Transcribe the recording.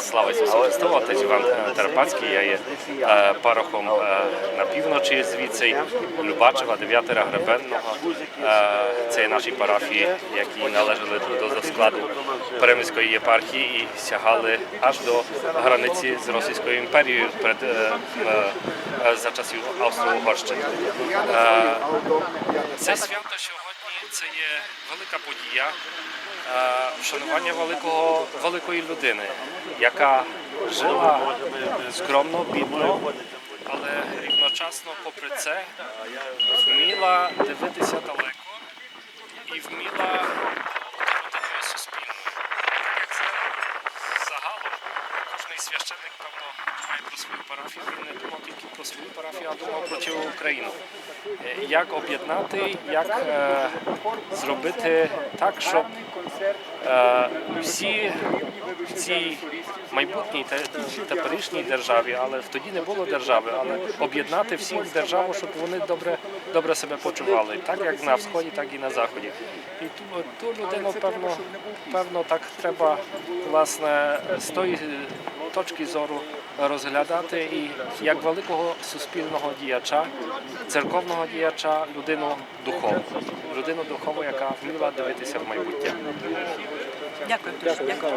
Слава Ісусу Христу, отець Іван Терапацький, я є е, парохом е, на півночі звідси, Любачева, Дев'ятера Гребенного. Е, Це наші парафії, які належали до, складу Переміської єпархії і сягали аж до границі з Російською імперією перед, е, е, е, за часів Австро-Угорщини. Е, Це свято сьогодні це є велика подія е, вшанування великого, великої людини, яка жила скромно, бідно, але рівночасно, попри це, вміла дивитися далеко і вміла бути суспільною. Як це загалом, кожний священник, певно, має про свою парафію, він не думав про свою парафію, а думав про цілу Україну. Е, Як об'єднати, як е, зробити так, щоб е, всі в цій майбутній та теперішній державі, але тоді не було держави, але об'єднати всіх державу, щоб вони добре, добре себе почували, так як на сході, так і на заході. І ту, ту людину, певно, певно, так треба власне з тої точки зору розглядати і як великого суспільного діяча, церковного діяча, людину духовну, людину духову, яка вміла дивитися в майбутнє. Дякую. Дякую.